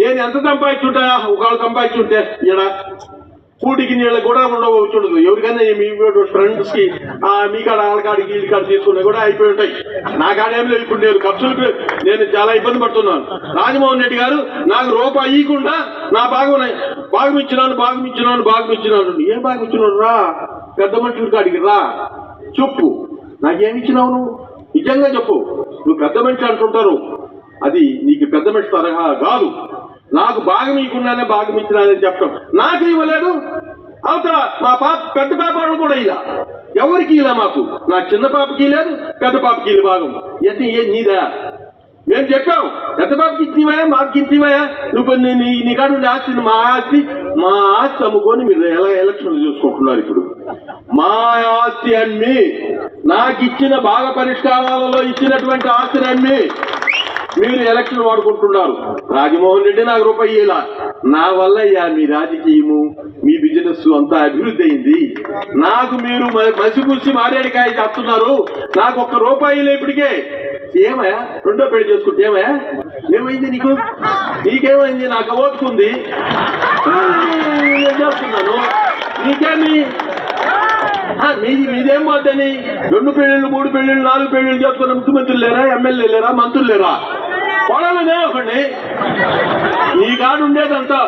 నేను ఎంత సంపాదించుంటా? ఒకళ్ళు సంపాదించుంటే ఇక్కడ కూటికి నీళ్ళ కూడా ఉండవచ్చు ఎవరికైనా మీ ఫ్రెండ్స్కి మీ కాడ వాళ్ళ కాడికి కాడ తీసుకున్నా కూడా అయిపోయి ఉంటాయి. నా కాడేం లేవు. ఇప్పుడు నేను ఖర్చులకు నేను చాలా ఇబ్బంది పడుతున్నాను. రాజమోహన్ రెడ్డి గారు నాకు రూపాయి ఇవ్వకుండా నా భాగం భాగం ఇచ్చినాను భాగం ఇచ్చినాను భాగం ఇచ్చినాను. ఏం భాగం ఇచ్చినాను రా? పెద్ద మనుషుల కాడికి రా. చెప్పు. నాకేమి ఇచ్చినావు నువ్వు? నిజంగా చెప్పు. నువ్వు పెద్ద మనిషి అంటుంటారు. అది నీకు పెద్ద మనిషి తరహా కాదు. నాకు భాగం ఇవ్వకుండానే భాగం ఇచ్చినానని చెప్పడం నాకు ఇవ్వలేదు. అవతల మా పాప పెద్ద పాప కూడా ఇలా. ఎవరికి ఇలా మాకు? నా చిన్న పాపకి లేదు పెద్ద పాపకి ఇల్లు భాగం. ఎన్ని ఏ నీదా? మేము చెప్పాం పెద్ద పాపకి ఇచ్చివయా మాకు ఇచ్చివయా నువ్వు నీ- నీ ఆస్తిని మా ఆస్తి మా ఆస్తి అమ్ముకొని మీరు ఎలా ఎలక్షన్లు చూసుకుంటున్నారు ఇప్పుడు? మా ఆస్తి అమ్మి నాకు ఇచ్చిన భాగ పరిష్కారాలలో ఇచ్చినటువంటి ఆస్తిని అమ్మి మీరు ఎలక్షన్ వాడుకుంటున్నారు రాజమోహన్ రెడ్డి నాకు రూపాయి ఇలా నా వల్ల అయ్యా మీ రాజకీయము మీ బిజినెస్ అంతా అభివృద్ధి అయింది. నాకు మీరు మ- మసిపూసి మారేడికాయ చేస్తున్నారు. నాకు ఒక్క రూపాయి ఇప్పటికే. ఏమయ్యా? రెండో పెళ్ళి చేసుకుంటే ఏమయ్యా? ఏమైంది నీకు? నీకేమైంది? నాకు ఓటుకుంది చేస్తున్నాను? నీకేమి? మీది మీదేం పోద్దని రెండు పెళ్ళిళ్ళు మూడు పెళ్ళిళ్ళు నాలుగు పెళ్ళిళ్ళు చేసుకున్న ముఖ్యమంత్రులు లేరా? ఎమ్మెల్యే లేరా? మంత్రులు లేరా? పొలాలనే ఒకటి. నీ కాడు ఉండేదంతా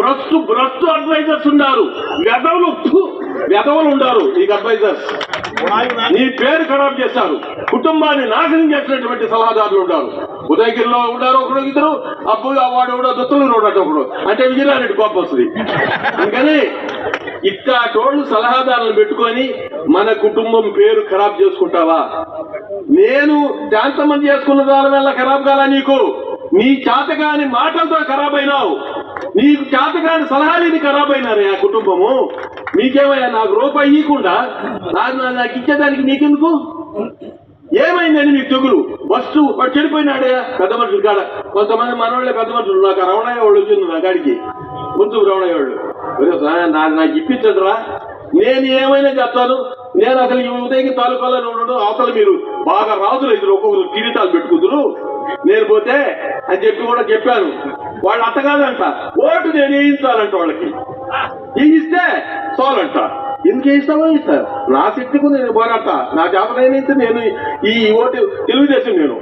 బ్రస్తు బ్రస్తు అడ్వైజర్స్ ఉన్నారు. వెదవులు వెదవులు ఉండారు నీకు అడ్వైజర్స్ నీ పేరు ఖరాబ్ చేశారు. కుటుంబాన్ని నాశనం చేసినటువంటి సలహాదారులు ఉంటారు ఉదయగిరిలో ఉన్నారు ఒకడు ఇద్దరు అప్పుడు వాడు కూడా దొత్తులు ఉన్నాడు ఒకడు. అంటే విజయనారెడ్డి కోపం వస్తుంది. అందుకని ఇట్టాటోళ్ళు సలహాదారులను పెట్టుకొని మన కుటుంబం పేరు ఖరాబ్ చేసుకుంటావా? నేను శాంతమంది చేసుకున్న దాని వల్ల ఖరాబ్ కాలా నీకు? నీ చేతగాని మాటలతో ఖరాబ్ అయినావు. నీకు చేతగాని సలహాలు ఖరాబ్ అయినారే ఆ కుటుంబము? నీకేమయ్యా నాకు రూపాయి ఇవ్వకుండా నా- నాకు ఇచ్చేదానికి నీకెందుకు? ఏమైందని మీకు తెగులు? ఫస్ట్ వాడు చెడిపోయినాడే పెద్ద మనుషులు కాడ. కొంతమంది మనవాళ్ళే పెద్ద మనుషులు. నాకు రవణయ్య వాళ్ళు వచ్చింది నా కాడికి. ముందు రవణయ్య వాళ్ళు. నాకు ఇప్పించదురా నేను ఏమైనా చెప్తాను నేను అసలు ఈ ఉదయం తాలూకాలో ఉండడు అవతల మీరు బాగా రాజులు ఇద్దరు ఒక్కొక్కరు కిరీటాలు పెట్టుకుందరు నేను పోతే అని చెప్పి కూడా చెప్పాను వాళ్ళు అత్తగాదంట ఓటు నేను వేయించాలంట వాళ్ళకి. ఇస్తే చాలంట. ఎందుకు వేయిస్తామో ఇస్తారు నా శక్తికి నేను పోరాట నా చేతనైతే నేను ఈ ఓటు తెలుగుదేశం నేను.